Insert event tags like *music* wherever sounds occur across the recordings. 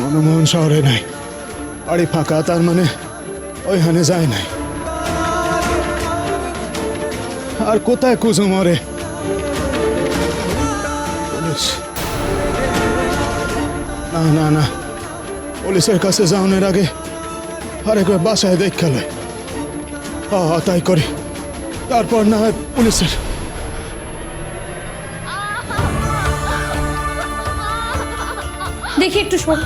মনমোহন শহরে নাই। বাড়ি ফাঁকা, তার মানে ওইখানে যায় নাই। আর কোথায় কুসু মরে? না না না। পুলিশের কাছে যাওয়ার আগে আরেকবার বাসায় দেখা লয় তাই করি। তারপর না হয় পুলিশের। দেখি একটু সর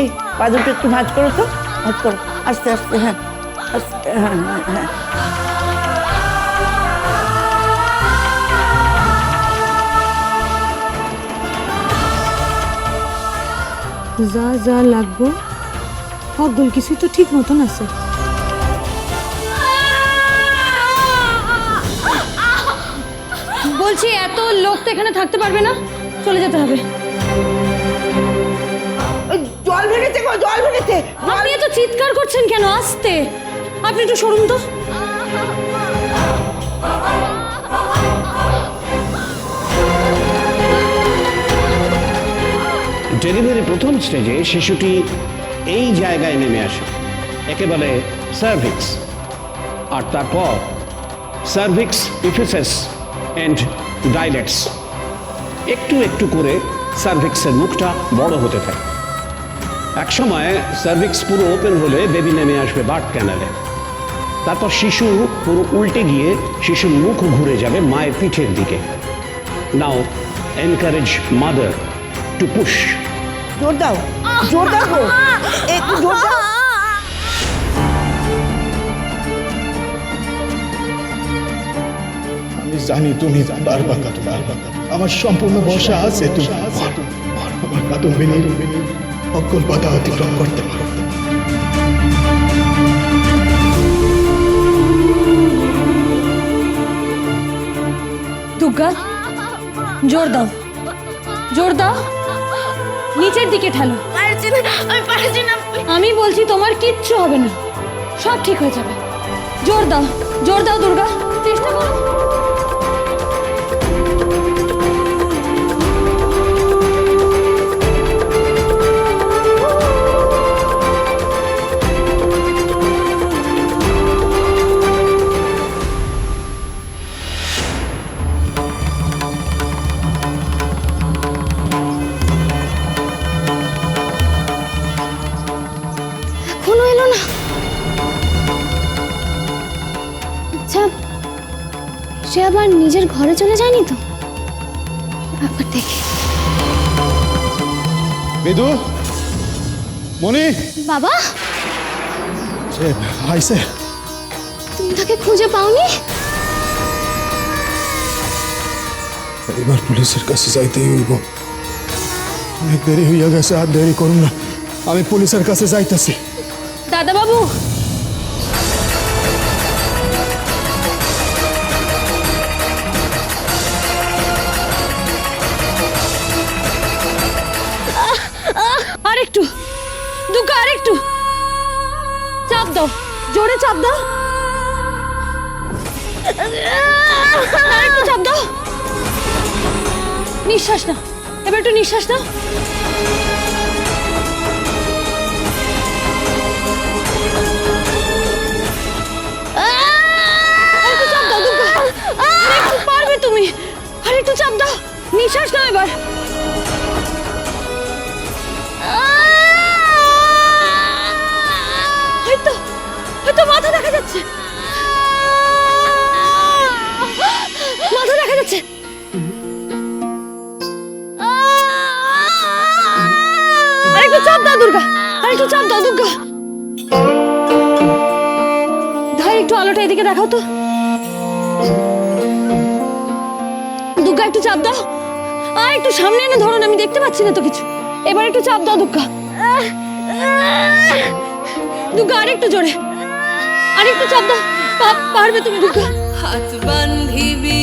এই পা দুটো একটু ভাজ করো তো ভাজ করো। আস্তে আস্তে হ্যাঁ আস্তে হ্যাঁ হ্যাঁ হ্যাঁ। যা যা লাগবো। সকল কিছু তো ঠিক মতন আছে। বলছি এত লোক তো এখানে থাকতে পারবে না। চলে যেতে হবে। ওই জল ভেঙেছে জল ভেঙেছে। আপনি এত চিৎকার করছেন কেন? আসতে। আপনি একটু সরুন তো। ডেলিভারি প্রথম স্টেজে শিশুটি এই জায়গায় নেমে আসে। একেবারে সার্ভিক্স আর তারপর সার্ভিক্স ইফেসেস অ্যান্ড ডাইলেটস একটু একটু করে সার্ভিক্সের মুখটা বড় হতে থাকে। একসময় সার্ভিক্স পুরো ওপেন হলে বেবি নেমে আসবে বার্থ ক্যানালে তারপর শিশু পুরো উল্টে গিয়ে শিশুর মুখ ঘুরে যাবে মায়ের পিঠের দিকে now encourage mother to push জোর দাও জোর দাও গো একটু জোর দাও আমি জানি তুমি বারবার কাতো বারবার আমার সম্পূর্ণ বর্ষা আছে তুমি আমার অকল বাধা অতিক্রম করতে পারো। দুর্গা জোর দাও। জোর দাও। নিচের দিকে ঠেলো। আমি আমি বলছি তোমার কিচ্ছু হবে না। সব ঠিক হয়ে যাবে। জোর দাও জোর দাও দুর্গা। এখনও না? আচ্ছা সে আবার নিজের ঘরে চলে যায়নি তো? একবার দেখি। বিদু? মনি বাবা? সে আইসে। তুমি তাকে খুঁজে পাওনি? এবার পুলিশের কাছে যাইতেই হইব। অনেক দেরি হইয়া গেছে আর দেরি করুন না। আমি পুলিশের কাছে যাইতেছি। দাদা বাবু আরেকটু। দুঃখা আরেকটু। চাপ দাও, জোরে চাপ দাও। আরেকটু চাপ দাও। নিঃশ্বাস না এবার একটু নিঃশ্বাস নাও। আরেকটু চাপ দাও, দুর্গা। ধার একটু আলোটা এদিকে দেখাও তো। দুর্গা, একটু চাপ দাও। আর একটু সামনে এনে ধরুন আমি দেখতে পাচ্ছি না তো কিছু। এবার একটু চাপ দাও, দুর্গা। দুর্গা, আর একটু জোরে। আর একটু চাপ দাও। পারবে তুমি, দুর্গা। হাত বান্ধিবি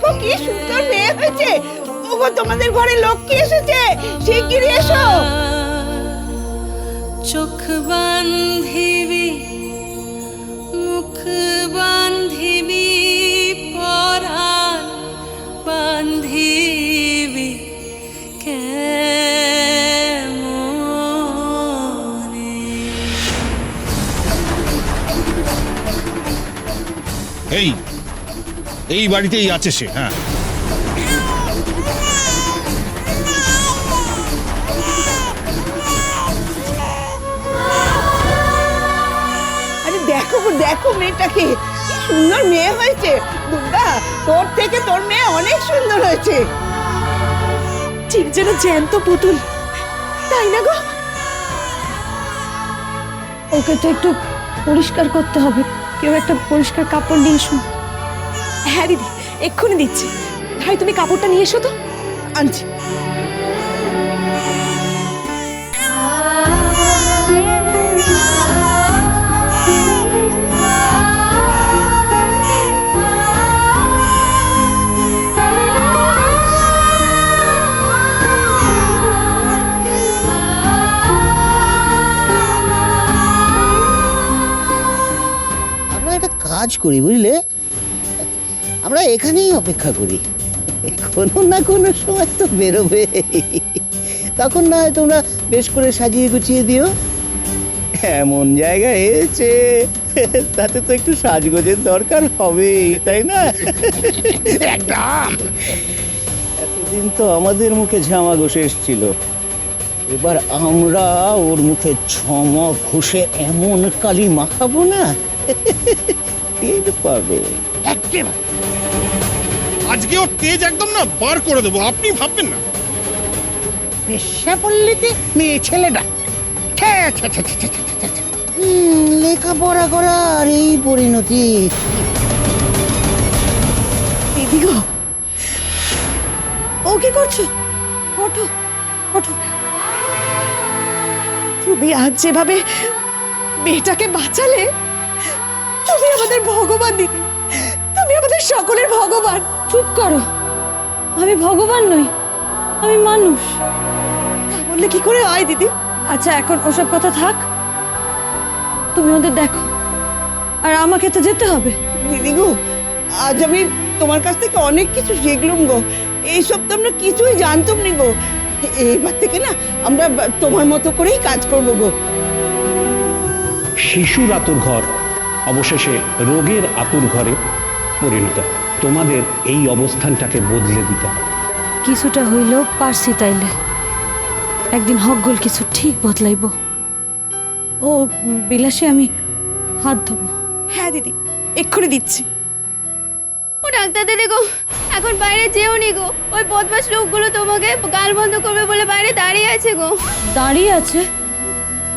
দেখো কি সুন্দর মেয়ে হয়েছে। ওগো, তোমাদের ঘরে লক্ষ্মী এসেছে। শিগগিরই এসো। চোখ বান্ধিবি, মুখ এই বাড়িতেই আছে সে হ্যাঁ। আরে দেখো দেখো মেয়েটাকে কি সুন্দর মেয়ে হয়েছে। দুর্গা তোর থেকে তোর মেয়ে অনেক সুন্দর হয়েছে। ঠিক যেন জ্যান্ত পুতুল তাই না গো? ওকে তো একটু পরিষ্কার করতে হবে। কেউ একটা পরিষ্কার কাপড় নিয়ে এসো হ্যাঁ দিদি এক্ষুনি দিচ্ছি। ভাই তুমি কাপড়টা নিয়ে এসো তো। আনছি। আমরা একটা কাজ করি বুঝলে? আমরা এখানেই অপেক্ষা করি। কোনো না কোনো সময় তো বেরোবে। তখন না হয় তোমরা বেশ করে সাজিয়ে গুছিয়ে দিও। এমন জায়গা এসেছে তাতে তো একটু সাজগোজের দরকার হবেই তাই না? একদম। এতদিন তো আমাদের মুখে ঝামা ঘষে এসছিল। এবার আমরা ওর মুখে ছমা ঘষে এমন কালি মাখাবো না। টের পাবে। একেবারে। আজকে ওর তেজ একদম না বার করে দেবো আপনি ভাববেন না। পেশা পল্লীতে মেয়ে ছেলেটা ছ্যা, ছ্যা, ছ্যা, ছ্যা, ছ্যা, ছ্যা, ছ্যা, ছ্যা। হুম, লেখাপড়া করার এই পরিণতি। দিদি গো ও কি করছ? ওঠো ওঠো। তুমি আজ যেভাবে মেয়েটাকে বাঁচালে তুমি আমাদের ভগবান দিদি। তুমি আমাদের সকলের ভগবান। চুপ করো। আমি ভগবান নই আমি মানুষ। বললে কি করে হয় দিদি? আচ্ছা এখন ওসব কথা থাক। তুমি ওদের দেখো। আর আমাকে তো যেতে হবে। দিদি গো আজ আমি তোমার কাছ থেকে অনেক কিছু শিখলুম গো। এইসব তো আমরা কিছুই জানতাম নি গো। এইবার থেকে না আমরা তোমার মতো করেই কাজ করব গো। শিশুর আতুর ঘর অবশেষে রোগের আতুর ঘরে পরিণত হয়। তোমাদের এই অবস্থানটাকে বদলে দিতে হবে। কিছুটা হইলেও পারছি তাইলে। একদিন হকগোল কিছু ঠিক বদলাইব। ও বিলাসে আমি হাত ধোবো। হ্যাঁ দিদি এক্ষুনি দিচ্ছি। ও ডাক্তার দিদি গো এখন বাইরে যেও নি গো। ওই বদমাস লোকগুলো তোমাকে গাল বন্ধ করবে বলে বাইরে দাঁড়িয়ে আছে গো। দাঁড়িয়ে আছে?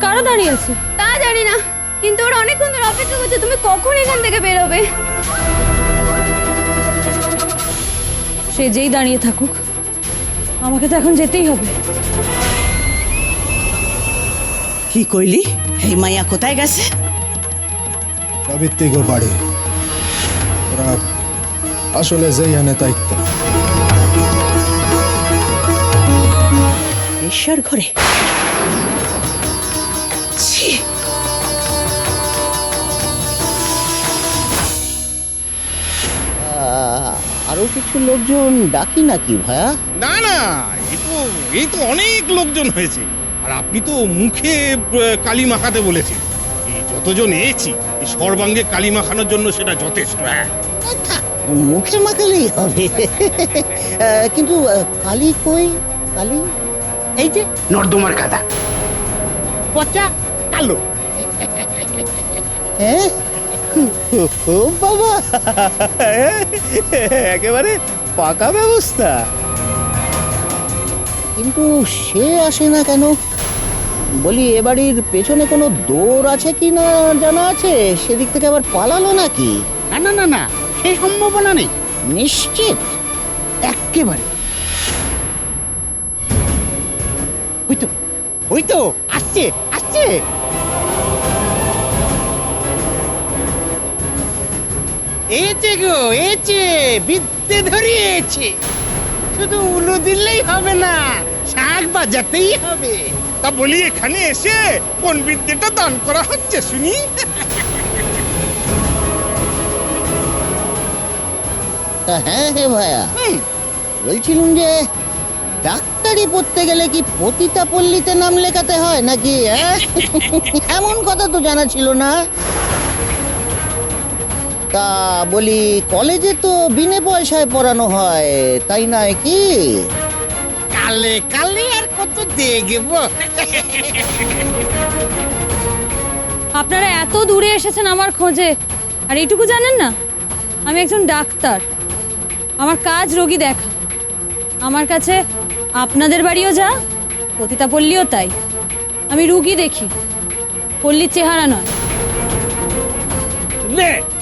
কারা দাঁড়িয়ে আছে? তা জানি না কিন্তু ওরা অনেকক্ষণ ধরে অপেক্ষা করছে তুমি কখন এখান থেকে বেরোবে? সে যেই দাঁড়িয়ে থাকুক আমাকে তো এখন যেতেই হবে। কি কইলি? এই মাইয়া কোথায় গেছে? সাবিত্রী গো বাড়ি। ওরা আসলে যেই আনে দায়িত্ব ঈশ্বর ঘরে। ছি! আরও কিছু লোকজন ডাকি নাকি ভায়া? না না এই তো এই তো অনেক লোকজন হয়েছে। আর আপনি তো মুখে আহ, কালি মাখাতে বলেছেন। এই যতজন এসেছি এই সর্বাঙ্গে কালি মাখানোর জন্য সেটা যথেষ্ট হ্যাঁ। মুখে মাখালেই হবে। আহ, কিন্তু আহ, কালি কই? কালি? এই যে নর্দমার কাদা পচা কালো। হ্যাঁ? ও *laughs* বাবা একেবারে পাকা ব্যবস্থা। কিন্তু সে আসে না কেন? বলি এ বাড়ির পেছনে কোনো দৌড় আছে কি না জানা আছে? সেদিক থেকে আবার পালালো নাকি? না না না না সে সম্ভাবনা নেই। নিশ্চিত। একেবারে। ওই তো ওই তো আসছে আসছে। এছে গো এছে বিদ্যে ধরিয়েছে। শুধু উলু দিলেই হবে না শাক বাজাতেই হবে। তা বলি এখানে এসে কোন বিদ্যেটা দান করা হচ্ছে শুনি? তা হ্যাঁ হে ভাইয়া হুম, বলছিলাম যে ডাক্তারি পড়তে গেলে কি পতিতা পল্লীতে নাম লেখাতে হয় নাকি? এমন কথা তো জানা ছিল না। তা বলি কলেজে তো বিনে পয়সায় পড়ানো হয় তাই নয় কি? কালে কালে আর কত দেখব। আপনারা এত দূরে এসেছেন আমার খোঁজে আর এইটুকু জানেন না? আমি একজন ডাক্তার আমার কাজ রোগী দেখা। আমার কাছে আপনাদের বাড়িও যা পতিতা পল্লীও তাই। আমি রুগী দেখি পল্লীর চেহারা নয়।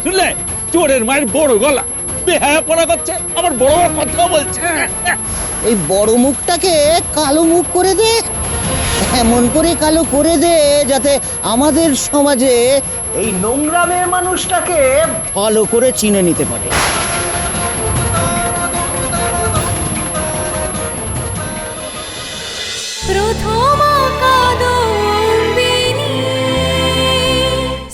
শুনলে? চোরের মায়ের বড় গলা। বেহায়া পড়া করছে আবার বড় বড় কথা বলছে। এই বড় মুখটাকে কালো মুখ করে দে এমন করে কালো করে দে যাতে আমাদের সমাজে এই নোংরা মেয়ে মানুষটাকে ভালো করে চিনে নিতে পারে। প্রথম